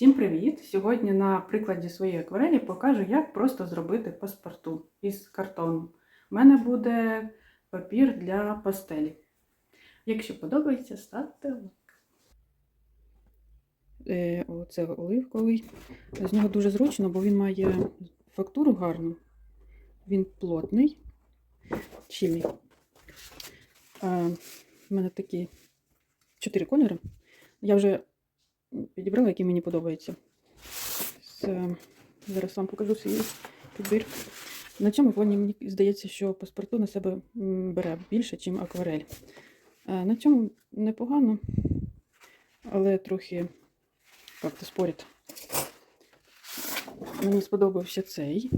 Всім привіт! Сьогодні на прикладі своєї акварелі покажу, як просто зробити паспорту із картону. У мене буде папір для пастелі. Якщо подобається, ставте лайк. Е, оце оливковий. З нього дуже зручно, бо він має фактуру гарну. Він плотний, щільний. А, в мене такі чотири кольори. Я вже підібрала, який мені подобається. З- Зараз вам покажу свій підбір. На цьому фоні мені здається, що паспорту на себе бере більше, ніж акварель. Е, На цьому непогано, але трохи як-то спорять. Мені сподобався цей,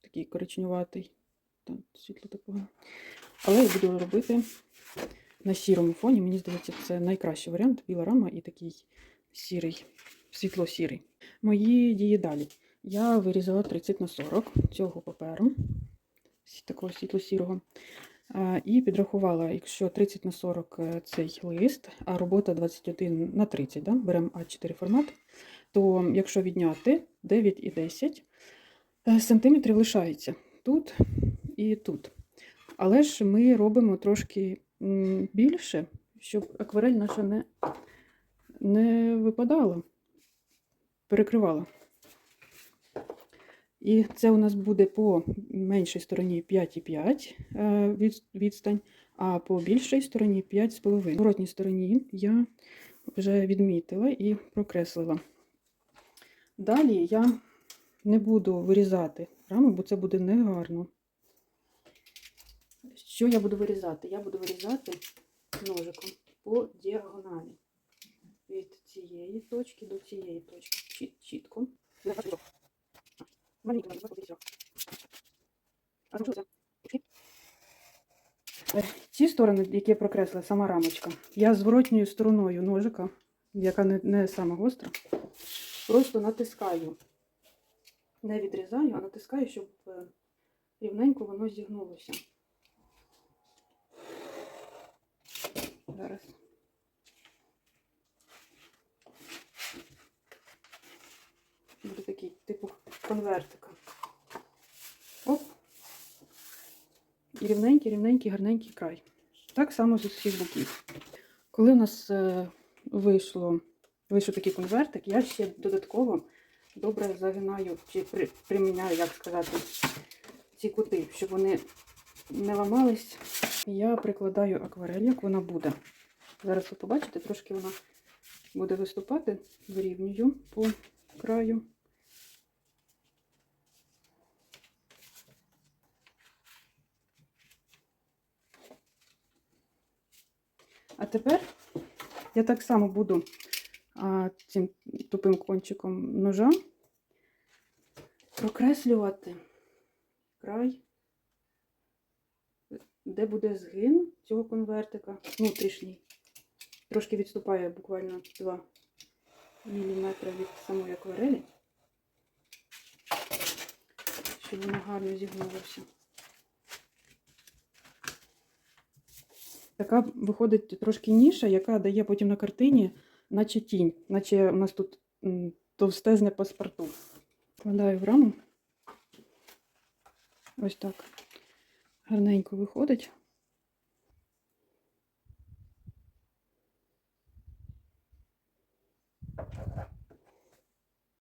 такий коричневатий. Там світло такого. Але я буду робити на сірому фоні. Мені здається, це найкращий варіант. Біла рама і такий сірий, світло-сірий. Мої дії далі. Я вирізала 30 на 40 цього паперу, такого світло-сірого. І підрахувала, якщо 30 на 40 е, цей лист, а робота 21 на 30, да? беремо А4 формат, то якщо відняти 9 і 10 е, сантиметрів лишається тут і тут. Але ж ми робимо трошки більше, щоб акварель наша не не випадала, перекривала. І це у нас буде по меншій стороні 5,5 е, відстань, а по більшій стороні 5,5. В воротній стороні я вже відмітила і прокреслила. Далі я не буду вирізати раму, бо це буде негарно. Що я буду вирізати? Я буду вирізати ножиком по діагоналі від цієї точки до цієї точки. Чіт, чітко. Маленько, ось А залишилося. Е, Ці сторони, які я прокреслила, сама рамочка, я зворотньою стороною ножика, яка не, не сама гостра, просто натискаю. Не відрізаю, а натискаю, щоб е, рівненько воно зігнулося. Зараз. Буде такий типу конвертика. Оп. І рівненький, рівненький, гарненький край. Так само з усіх боків. Коли у нас е, вийшло, вийшов такий конвертик, я ще додатково добре загинаю чи при, приміняю, як сказати, ці кути, щоб вони не ламались. Я прикладаю акварель, як вона буде. Зараз ви побачите, трошки вона буде виступати, вирівнюю по краю. А тепер я так само буду а, цим тупим кончиком ножа прокреслювати край, де буде згин цього конвертика, внутрішній. Трошки відступає буквально 2 мм від самої акварелі, щоб воно гарно зігнулося. Така виходить трошки ніша, яка дає потім на картині, наче тінь, наче у нас тут товстезне паспорту. Вкладаю в раму. Ось так. Гарненько виходить.